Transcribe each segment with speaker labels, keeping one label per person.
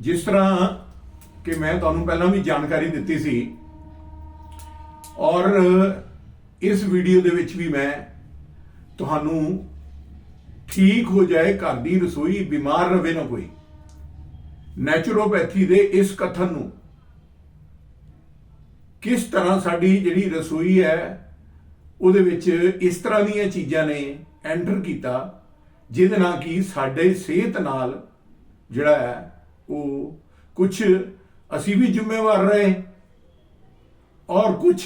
Speaker 1: ਜਿਸ ਤਰ੍ਹਾਂ ਕਿ ਮੈਂ ਤੁਹਾਨੂੰ ਪਹਿਲਾਂ ਵੀ ਜਾਣਕਾਰੀ ਦਿੱਤੀ ਸੀ ਔਰ ਇਸ ਵੀਡੀਓ ਦੇ ਵਿੱਚ ਵੀ ਮੈਂ ਤੁਹਾਨੂੰ ਠੀਕ ਹੋ ਜਾਏ ਘਰ ਦੀ ਰਸੋਈ, ਬਿਮਾਰ ਰਵੇ ਨਾ ਕੋਈ। ਨੈਚੁਰੋਪੈਥੀ ਦੇ ਇਸ ਕਥਨ ਨੂੰ ਕਿਸ ਤਰ੍ਹਾਂ ਸਾਡੀ ਜਿਹੜੀ ਰਸੋਈ ਹੈ, ਉਹਦੇ ਵਿੱਚ ਇਸ ਤਰ੍ਹਾਂ ਦੀਆਂ ਚੀਜ਼ਾਂ ਨੇ ਐਂਟਰ ਕੀਤਾ, ਜਿਹਦੇ ਨਾਲ ਕਿ ਸਾਡੇ ਸਿਹਤ ਨਾਲ ਜਿਹੜਾ ਹੈ ਉਹ ਕੁਝ ਅਸੀਂ ਵੀ ਜ਼ਿੰਮੇਵਾਰ ਰਹੇ ਔਰ ਕੁਝ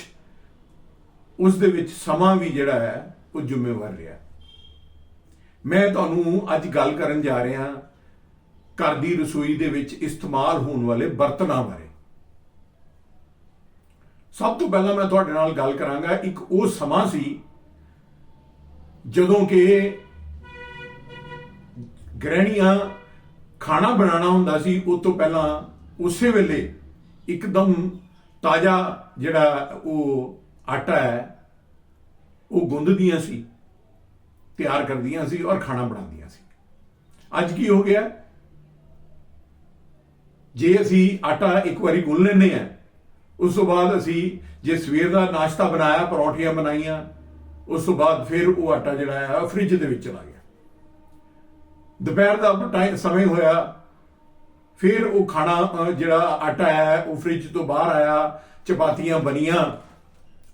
Speaker 1: ਉਸ ਦੇ ਵਿੱਚ ਸਮਾਂ ਵੀ ਜਿਹੜਾ ਹੈ, ਉਹ ਜ਼ਿੰਮੇਵਾਰ ਰਿਹਾ। ਮੈਂ ਤੁਹਾਨੂੰ ਅੱਜ ਗੱਲ ਕਰਨ ਜਾ ਰਿਹਾ ਘਰ ਦੀ ਰਸੋਈ ਦੇ ਵਿੱਚ ਇਸਤੇਮਾਲ ਹੋਣ ਵਾਲੇ ਬਰਤਨਾਂ ਬਾਰੇ। ਸਭ ਤੋਂ ਪਹਿਲਾਂ ਮੈਂ ਤੁਹਾਡੇ ਨਾਲ ਗੱਲ ਕਰਾਂਗਾ, ਇੱਕ ਉਹ ਸਮਾਂ ਸੀ ਜਦੋਂ ਕਿ ਗ੍ਰਹਿਣੀਆਂ ਖਾਣਾ ਬਣਾਉਣਾ ਹੁੰਦਾ ਸੀ ਉਸ ਤੋਂ ਪਹਿਲਾਂ ਉਸੇ ਵੇਲੇ ਇੱਕਦਮ ਤਾਜ਼ਾ ਜਿਹੜਾ ਉਹ ਆਟਾ ਹੈ, ਉਹ ਗੁੰਦਦੀਆਂ ਸੀ, ਤਿਆਰ ਕਰਦੀਆਂ ਸੀ ਔਰ ਖਾਣਾ ਬਣਾਉਂਦੀਆਂ ਸੀ। ਅੱਜ ਕੀ ਹੋ ਗਿਆ? ਜੇ ਅਸੀਂ ਆਟਾ ਇੱਕ ਵਾਰੀ ਗੁੰਨ ਲੈਂਦੇ ਆ ਉਸ ਤੋਂ ਬਾਅਦ ਅਸੀਂ ਜੇ ਸਵੇਰ ਦਾ ਨਾਸ਼ਤਾ ਬਣਾਇਆ, ਪਰੌਂਠੀਆਂ ਬਣਾਈਆਂ, ਉਸ ਤੋਂ ਬਾਅਦ ਫਿਰ ਉਹ ਆਟਾ ਜਿਹੜਾ ਹੈ ਫ੍ਰਿਜ ਦੇ ਵਿੱਚ ਚਲਾ ਗਿਆ। ਦੁਪਹਿਰ ਦਾ ਟਾਈਮ ਸਮੇਂ ਹੋਇਆ। ਫਿਰ ਉਹ ਖਾਣਾ ਜਿਹੜਾ ਆਟਾ ਆਇਆ ਉਹ ਫ੍ਰਿਜ ਤੋਂ ਬਾਹਰ ਆਇਆ, ਚਪਾਤੀਆਂ ਬਣੀਆਂ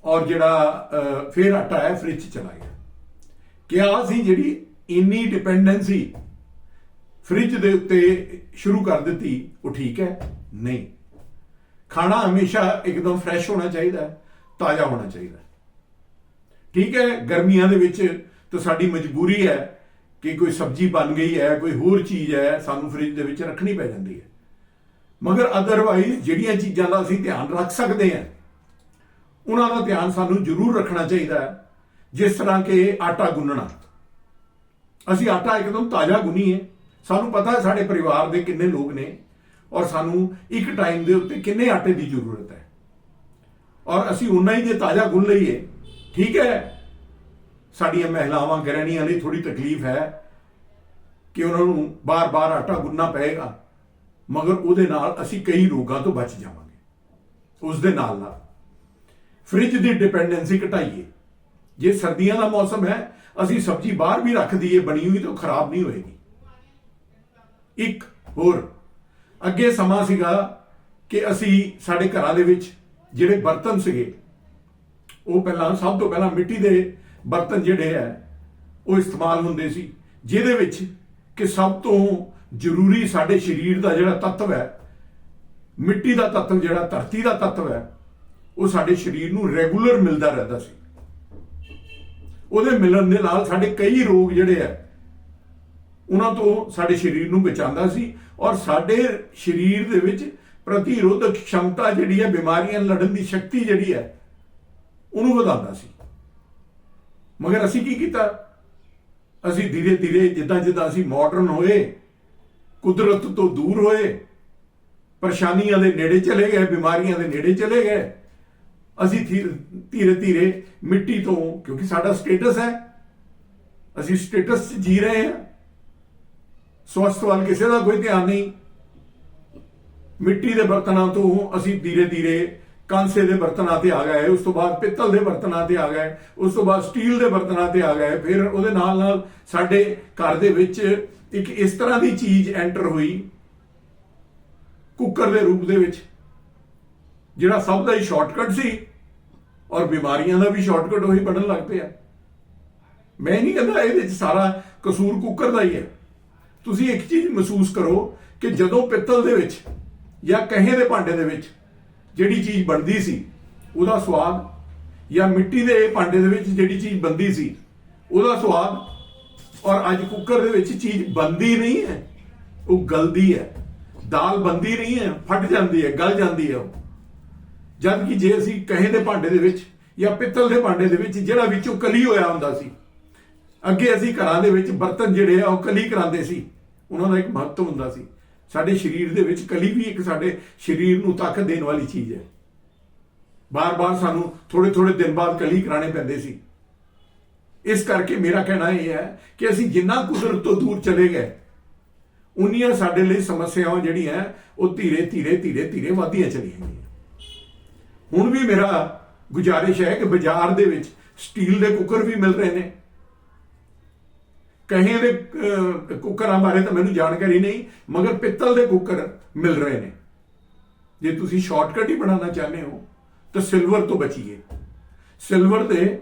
Speaker 1: ਔਰ ਜਿਹੜਾ ਫਿਰ ਆਟਾ ਆਇਆ ਫ੍ਰਿਜ 'ਚ ਚਲਾ ਗਿਆ। ਕਿਆ ਸੀ ਜਿਹੜੀ ਇੰਨੀ ਡਿਪੈਂਡੈਂਸੀ ਫ੍ਰਿਜ ਦੇ ਉੱਤੇ ਸ਼ੁਰੂ ਕਰ ਦਿੱਤੀ, ਉਹ ਠੀਕ ਹੈ, ਨਹੀਂ। ਖਾਣਾ ਹਮੇਸ਼ਾ ਇੱਕਦਮ ਫਰੈਸ਼ ਹੋਣਾ ਚਾਹੀਦਾ ਹੈ, ਤਾਜ਼ਾ ਹੋਣਾ ਚਾਹੀਦਾ ਠੀਕ ਹੈ, ਗਰਮੀਆਂ ਦੇ ਵਿੱਚ ਤਾਂ ਸਾਡੀ ਮਜਬੂਰੀ ਹੈ ਕਿ ਕੋਈ ਸਬਜ਼ੀ ਬਣ ਗਈ ਹੈ, ਕੋਈ ਹੋਰ ਚੀਜ਼ ਹੈ, ਸਾਨੂੰ ਫ੍ਰਿਜ ਦੇ ਵਿੱਚ ਰੱਖਣੀ ਪੈ ਜਾਂਦੀ ਹੈ। ਮਗਰ ਅਦਰਵਾਈਜ਼ ਜਿਹੜੀਆਂ ਚੀਜ਼ਾਂ ਦਾ ਅਸੀਂ ਧਿਆਨ ਰੱਖ ਸਕਦੇ ਹਾਂ, ਉਹਨਾਂ ਦਾ ਧਿਆਨ ਸਾਨੂੰ ਜ਼ਰੂਰ ਰੱਖਣਾ ਚਾਹੀਦਾ ਹੈ, ਜਿਸ ਤਰ੍ਹਾਂ ਕਿ ਆਟਾ ਗੁੰਨਣਾ। ਅਸੀਂ ਆਟਾ ਇੱਕਦਮ ਤਾਜ਼ਾ ਗੁੰਨੀਏ। ਸਾਨੂੰ ਪਤਾ ਹੈ ਸਾਡੇ ਪਰਿਵਾਰ ਦੇ ਕਿੰਨੇ ਲੋਕ ਨੇ ਔਰ ਸਾਨੂੰ ਇੱਕ ਟਾਈਮ ਦੇ ਉੱਤੇ ਕਿੰਨੇ ਆਟੇ ਦੀ ਜ਼ਰੂਰਤ ਹੈ। ਔਰ ਅਸੀਂ ਉਨਾ ਹੀ ਜੇ ਤਾਜ਼ਾ ਗੁੰਨ ਲਈਏ, ਠੀਕ ਹੈ ਸਾਡੀਆਂ ਮਹਿਲਾਵਾਂ ਗ੍ਰਹਿਣੀਆਂ ਲਈ ਥੋੜੀ ਤਕਲੀਫ ਹੈ ਕਿ ਉਹਨਾਂ ਨੂੰ ਬਾਰ-ਬਾਰ ਆਟਾ ਗੁੰਨਣਾ ਪਏਗਾ, ਮਗਰ ਉਹਦੇ ਨਾਲ ਅਸੀਂ ਕਈ ਰੋਗਾਂ ਤੋਂ ਬਚ ਜਾਵਾਂਗੇ। ਉਸ ਦੇ ਨਾਲ ਨਾਲ ਫ੍ਰਿਜ ਦੀ ਡਿਪੈਂਡੈਂਸੀ ਘਟਾਈਏ। ਜੇ ਸਰਦੀਆਂ ਦਾ ਮੌਸਮ ਹੈ, ਅਸੀਂ ਸਬਜ਼ੀ ਬਾਹਰ ਵੀ ਰੱਖ ਦਈਏ, ਬਣੀ ਹੋਈ ਤਾਂ ਉਹ ਖਰਾਬ ਨਹੀਂ ਹੋਏਗੀ। ਇੱਕ ਹੋਰ, ਅੱਗੇ ਸਮਾਂ ਸੀਗਾ ਕਿ ਅਸੀਂ ਸਾਡੇ ਘਰਾਂ ਦੇ ਵਿੱਚ ਜਿਹੜੇ ਬਰਤਨ ਸੀਗੇ, ਉਹ ਪਹਿਲਾਂ ਸਭ ਤੋਂ ਪਹਿਲਾਂ ਮਿੱਟੀ ਦੇ ਬਰਤਨ ਜਿਹੜੇ ਹੈ, ਉਹ ਇਸਤੇਮਾਲ ਹੁੰਦੇ ਸੀ, ਜਿਹਦੇ ਵਿੱਚ ਕਿ ਸਭ ਤੋਂ ਜ਼ਰੂਰੀ ਸਾਡੇ ਸਰੀਰ ਦਾ ਜਿਹੜਾ ਤੱਤਵ ਹੈ, ਮਿੱਟੀ ਦਾ ਤੱਤਵ ਜਿਹੜਾ, ਧਰਤੀ ਦਾ ਤੱਤਵ ਹੈ, ਉਹ ਸਾਡੇ ਸਰੀਰ ਨੂੰ ਰੈਗੂਲਰ ਮਿਲਦਾ ਰਹਿੰਦਾ ਸੀ। ਉਹਦੇ ਮਿਲਣ ਦੇ ਨਾਲ ਸਾਡੇ ਕਈ ਰੋਗ ਜਿਹੜੇ ਆ ਉਹਨਾਂ ਤੋਂ ਸਾਡੇ ਸਰੀਰ ਨੂੰ ਬਚਾਉਂਦਾ ਸੀ ਔਰ ਸਾਡੇ ਸਰੀਰ ਦੇ ਵਿੱਚ ਪ੍ਰਤੀਰੋਧਕ ਸ਼ਮਤਾ ਜਿਹੜੀ ਹੈ, ਬਿਮਾਰੀਆਂ ਲੜਨ ਦੀ ਸ਼ਕਤੀ ਜਿਹੜੀ ਹੈ, ਉਹਨੂੰ ਵਧਾਉਂਦਾ ਸੀ। ਮਗਰ ਅਸੀਂ ਕੀ ਕੀਤਾ? ਅਸੀਂ ਧੀਰੇ ਧੀਰੇ ਜਿੱਦਾਂ ਜਿੱਦਾਂ ਅਸੀਂ ਮਾਡਰਨ ਹੋਏ, ਕੁਦਰਤ ਤੋਂ ਦੂਰ ਹੋਏ, ਪਰੇਸ਼ਾਨੀਆਂ ਦੇ ਨੇੜੇ ਚਲੇ ਗਏ, ਬਿਮਾਰੀਆਂ ਦੇ ਨੇੜੇ ਚਲੇ ਗਏ, ਅਸੀਂ ਧੀਰੇ ਧੀਰੇ ਮਿੱਟੀ ਤੋਂ, ਕਿਉਂਕਿ ਸਾਡਾ ਸਟੇਟਸ ਹੈ, ਅਸੀਂ ਸਟੇਟਸ 'ਚ ਜੀ ਰਹੇ ਹਾਂ। ਸਵਸਥ ਵੱਲ ਕਿਸੇ ਦਾ ਕੋਈ ਧਿਆਨ ਨਹੀਂ। ਮਿੱਟੀ ਦੇ ਬਰਤਨਾਂ ਤੋਂ ਅਸੀਂ ਧੀਰੇ ਧੀਰੇ ਕਾਂਸੇ ਦੇ ਬਰਤਨਾਂ ਤੇ ਆ ਗਏ, ਉਸ ਤੋਂ ਬਾਅਦ ਪਿੱਤਲ ਦੇ ਬਰਤਨਾਂ ਤੇ ਆ ਗਏ, ਉਸ ਤੋਂ ਬਾਅਦ ਸਟੀਲ ਦੇ ਬਰਤਨਾਂ ਤੇ ਆ ਗਏ, ਫਿਰ ਉਹਦੇ ਨਾਲ ਨਾਲ ਸਾਡੇ ਘਰ ਦੇ ਵਿੱਚ ਇੱਕ ਇਸ ਤਰ੍ਹਾਂ ਦੀ ਚੀਜ਼ ਐਂਟਰ ਹੋਈ, ਕੁੱਕਰ ਦੇ ਰੂਪ ਦੇ ਵਿੱਚ, ਜਿਹੜਾ ਸਭ ਦਾ ਹੀ ਸ਼ਾਰਟਕਟ ਸੀ ਔਰ ਬਿਮਾਰੀਆਂ ਦਾ ਵੀ ਸ਼ਾਰਟਕਟ ਉਹੀ ਬਣਨ ਲੱਗ ਪਿਆ। ਮੈਂ ਨਹੀਂ ਕਹਿੰਦਾ ਇਹਦੇ ਵਿੱਚ ਸਾਰਾ ਕਸੂਰ ਕੁੱਕਰ ਦਾ ਹੀ ਹੈ। ਤੁਸੀਂ ਇੱਕ ਚੀਜ਼ ਮਹਿਸੂਸ ਕਰੋ ਕਿ ਜਦੋਂ ਪਿੱਤਲ ਦੇ ਵਿੱਚ ਜਾਂ ਕਹੇ ਦੇ ਭਾਂਡੇ ਦੇ ਵਿੱਚ ਜਿਹੜੀ ਚੀਜ਼ ਬਣਦੀ ਸੀ, ਉਹਦਾ ਸਵਾਦ, ਜਾਂ ਮਿੱਟੀ ਦੇ ਭਾਂਡੇ ਦੇ ਵਿੱਚ ਜਿਹੜੀ ਚੀਜ਼ ਬਣਦੀ ਸੀ, ਉਹਦਾ ਸਵਾਦ, ਔਰ ਅੱਜ ਕੁੱਕਰ ਦੇ ਵਿੱਚ ਚੀਜ਼ ਬਣਦੀ ਨਹੀਂ ਹੈ, ਉਹ ਗਲਦੀ ਹੈ। ਦਾਲ ਬਣਦੀ ਨਹੀਂ ਹੈ, ਫਟ ਜਾਂਦੀ ਹੈ, ਗਲ ਜਾਂਦੀ ਹੈ ਉਹ। ਜਦ ਕਿ ਜੇ ਅਸੀਂ ਕਹੇ ਦੇ ਭਾਂਡੇ ਦੇ ਵਿੱਚ, ਜਾਂ ਪਿੱਤਲ ਦੇ ਭਾਂਡੇ ਦੇ ਵਿੱਚ, ਜਿਹੜਾ ਵਿੱਚੋਂ ਕਲੀ ਹੋਇਆ ਹੁੰਦਾ ਸੀ, ਅੱਗੇ ਅਸੀਂ ਘਰਾਂ ਦੇ ਵਿੱਚ ਬਰਤਨ ਜਿਹੜੇ ਆ, ਉਹ ਕਲੀ ਕਰਾਉਂਦੇ ਸੀ। ਉਹਨਾਂ ਦਾ ਇੱਕ ਮਹੱਤਵ ਹੁੰਦਾ ਸੀ। ਸਾਡੇ ਸਰੀਰ ਦੇ ਵਿੱਚ ਕਲੀ ਵੀ ਇੱਕ ਸਾਡੇ ਸਰੀਰ ਨੂੰ ਤਾਕਤ ਦੇਣ ਵਾਲੀ ਚੀਜ਼ ਹੈ। ਬਾਰ-ਬਾਰ ਸਾਨੂੰ ਥੋੜੇ-ਥੋੜੇ ਦਿਨ ਬਾਅਦ ਕਲੀ ਕਰਾਣੇ ਪੈਂਦੇ ਸੀ। ਇਸ ਕਰਕੇ ਮੇਰਾ ਕਹਿਣਾ ਇਹ ਹੈ ਕਿ ਅਸੀਂ ਜਿੰਨਾ ਕੁਦਰਤ ਤੋਂ ਦੂਰ ਚਲੇ ਗਏ, ਉਨੀਆਂ ਸਾਡੇ ਲਈ ਸਮੱਸਿਆਵਾਂ ਜਿਹੜੀਆਂ ਉਹ ਧੀਰੇ ਧੀਰੇ ਧੀਰੇ ਧੀਰੇ ਵਧਦੀਆਂ ਚਲੀਆਂ ਗਈਆਂ। ਹੁਣ ਵੀ ਮੇਰਾ ਗੁਜ਼ਾਰਿਸ਼ ਹੈ ਕਿ ਬਾਜ਼ਾਰ ਦੇ ਵਿੱਚ ਸਟੀਲ ਦੇ ਕੁੱਕਰ ਵੀ ਮਿਲ ਰਹੇ ਨੇ। ਕਹੇ ਦੇ ਕੁੱਕਰਾਂ ਬਾਰੇ ਤਾਂ ਮੈਨੂੰ ਜਾਣਕਾਰੀ ਨਹੀਂ, ਮਗਰ ਪਿੱਤਲ ਦੇ ਕੁੱਕਰ ਮਿਲ ਰਹੇ ਨੇ। ਜੇ ਤੁਸੀਂ ਸ਼ਾਰਟਕਟ ਹੀ ਬਣਾਉਣਾ ਚਾਹੁੰਦੇ ਹੋ, ਤਾਂ ਸਿਲਵਰ ਤੋਂ ਬਚੀਏ। ਸਿਲਵਰ ਦੇ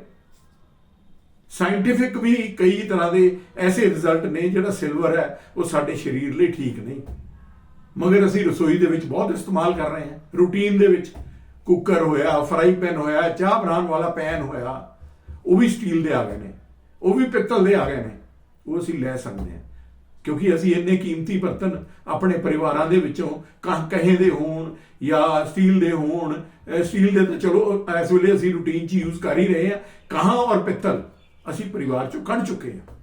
Speaker 1: ਸਾਇੰਟਿਫਿਕ ਵੀ ਕਈ ਤਰ੍ਹਾਂ ਦੇ ਐਸੇ ਰਿਜ਼ਲਟ ਨੇ, ਜਿਹੜਾ ਸਿਲਵਰ ਹੈ, ਉਹ ਸਾਡੇ ਸਰੀਰ ਲਈ ਠੀਕ ਨਹੀਂ। ਮਗਰ ਅਸੀਂ ਰਸੋਈ ਦੇ ਵਿੱਚ ਬਹੁਤ ਇਸਤੇਮਾਲ ਕਰ ਰਹੇ ਹਾਂ। ਰੂਟੀਨ ਦੇ ਵਿੱਚ ਕੁੱਕਰ ਹੋਇਆ, ਫਰਾਈ ਪੈਨ ਹੋਇਆ, ਚਾਹ ਬਣਾਉਣ ਵਾਲਾ ਪੈਨ ਹੋਇਆ, ਉਹ ਵੀ ਸਟੀਲ ਦੇ ਆ ਗਏ ਨੇ। ਉਹ ਵੀ ਪਿੱਤਲ ਦੇ ਆ ਗਏ ਨੇ। ਉਹ ਅਸੀਂ ਲੈ ਸਕਦੇ ਹਾਂ। ਕਿਉਂਕਿ ਅਸੀਂ ਇੰਨੇ ਕੀਮਤੀ ਬਰਤਨ ਆਪਣੇ ਪਰਿਵਾਰਾਂ ਦੇ ਵਿੱਚੋਂ ਕਹ ਕਹੇ ਦੇ ਹੋਣ ਜਾਂ ਸਟੀਲ ਦੇ ਹੋਣ ਸਟੀਲ ਦੇ ਤਾਂ ਚਲੋ, ਇਸ ਵੇਲੇ ਅਸੀਂ ਰੂਟੀਨ 'ਚ ਯੂਜ਼ ਕਰ ਹੀ ਰਹੇ ਹਾਂ। ਕਹਾਂ ਔਰ ਪਿੱਤਲ ਅਸੀਂ ਪਰਿਵਾਰ 'ਚੋਂ ਕੱਢ ਚੁੱਕੇ ਹਾਂ।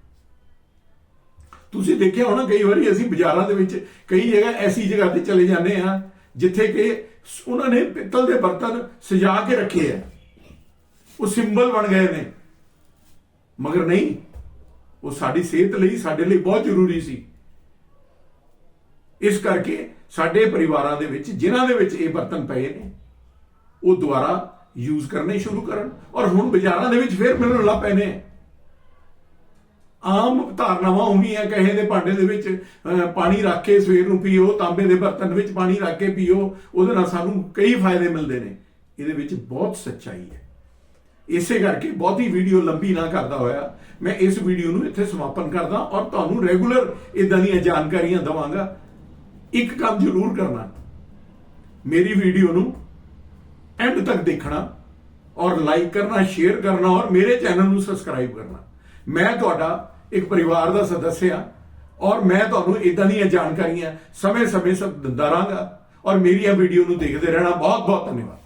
Speaker 1: ਤੁਸੀਂ ਦੇਖਿਆ ਹੋਣਾ ਕਈ ਵਾਰੀ ਅਸੀਂ ਬਾਜ਼ਾਰਾਂ ਦੇ ਵਿੱਚ ਕਈ ਜਗ੍ਹਾ ਐਸੀ ਜਗ੍ਹਾ ਤੇ ਚਲੇ ਜਾਂਦੇ ਹਾਂ ਜਿੱਥੇ ਕਿ ਉਹਨਾਂ ਨੇ ਪਿੱਤਲ ਦੇ ਬਰਤਨ ਸਜਾ ਕੇ ਰੱਖੇ ਆ। ਉਹ ਸਿੰਬਲ ਬਣ ਗਏ ਨੇ। ਮਗਰ ਨਹੀਂ ਉਹ ਸਾਡੀ ਸਿਹਤ ਲਈ, ਸਾਡੇ ਲਈ ਬਹੁਤ ਜ਼ਰੂਰੀ ਸੀ। ਇਸ ਕਰਕੇ ਸਾਡੇ ਪਰਿਵਾਰਾਂ ਦੇ ਵਿੱਚ, ਜਿਨ੍ਹਾਂ ਦੇ ਵਿੱਚ ਇਹ ਬਰਤਨ ਪਏ ਨੇ, ਉਹ ਦੁਬਾਰਾ ਯੂਜ਼ ਕਰਨੇ ਸ਼ੁਰੂ ਕਰਨ ਔਰ ਹੁਣ ਬਾਜ਼ਾਰਾਂ ਦੇ ਵਿੱਚ ਫੇਰ ਮਿਲਣ ਲੱਗ ਪਏ ਨੇ। ਆਮ ਧਾਰਨਾਵਾਂ ਹੁੰਦੀਆਂ ਕਹੇ ਦੇ ਭਾਂਡੇ ਦੇ ਵਿੱਚ ਪਾਣੀ ਰੱਖ ਕੇ ਸਵੇਰ ਨੂੰ ਪੀਓ, ਤਾਂਬੇ ਦੇ ਬਰਤਨ ਵਿੱਚ ਪਾਣੀ ਰੱਖ ਕੇ ਪੀਓ, ਉਹਦੇ ਨਾਲ ਸਾਨੂੰ ਕਈ ਫਾਇਦੇ ਮਿਲਦੇ ਨੇ। ਇਹਦੇ ਵਿੱਚ ਬਹੁਤ ਸੱਚਾਈ ਹੈ। ਇਸੇ ਕਰਕੇ ਬਹੁਤੀ ਵੀਡੀਓ ਲੰਬੀ ਨਾ ਕਰਦਾ ਹੋਇਆ। ਮੈਂ ਇਸ ਵੀਡੀਓ ਨੂੰ ਇੱਥੇ ਸਮਾਪਨ ਕਰਦਾ ਔਰ ਤੁਹਾਨੂੰ ਰੈਗੂਲਰ ਇਦਾਂ ਦੀਆਂ ਜਾਣਕਾਰੀਆਂ ਦਵਾਂਗਾ। ਇੱਕ ਕੰਮ ਜ਼ਰੂਰ ਕਰਨਾ। ਮੇਰੀ ਵੀਡੀਓ ਨੂੰ ਐਂਡ ਤੱਕ ਦੇਖਣਾ ਔਰ ਲਾਈਕ ਕਰਨਾ ਸ਼ੇਅਰ ਕਰਨਾ ਔਰ ਮੇਰੇ ਚੈਨਲ ਨੂੰ ਸਬਸਕ੍ਰਾਈਬ ਕਰਨਾ। ਮੈਂ ਤੁਹਾਡਾ ਇੱਕ ਪਰਿਵਾਰ ਦਾ ਸਦੱਸਿਆ ਔਰ ਮੈਂ ਤੁਹਾਨੂੰ ਇਦਾਂ ਦੀਆਂ ਜਾਣਕਾਰੀਆਂ ਸਮੇਂ-ਸਮੇਂ ਸਭ ਦਿੰਦਾ ਰਹਾਂਗਾ। ਔਰ ਮੇਰੀਆਂ ਵੀਡੀਓ ਨੂੰ ਦੇਖਦੇ ਰਹਿਣਾ ਬਹੁਤ ਬਹੁਤ ਧੰਨਵਾਦ।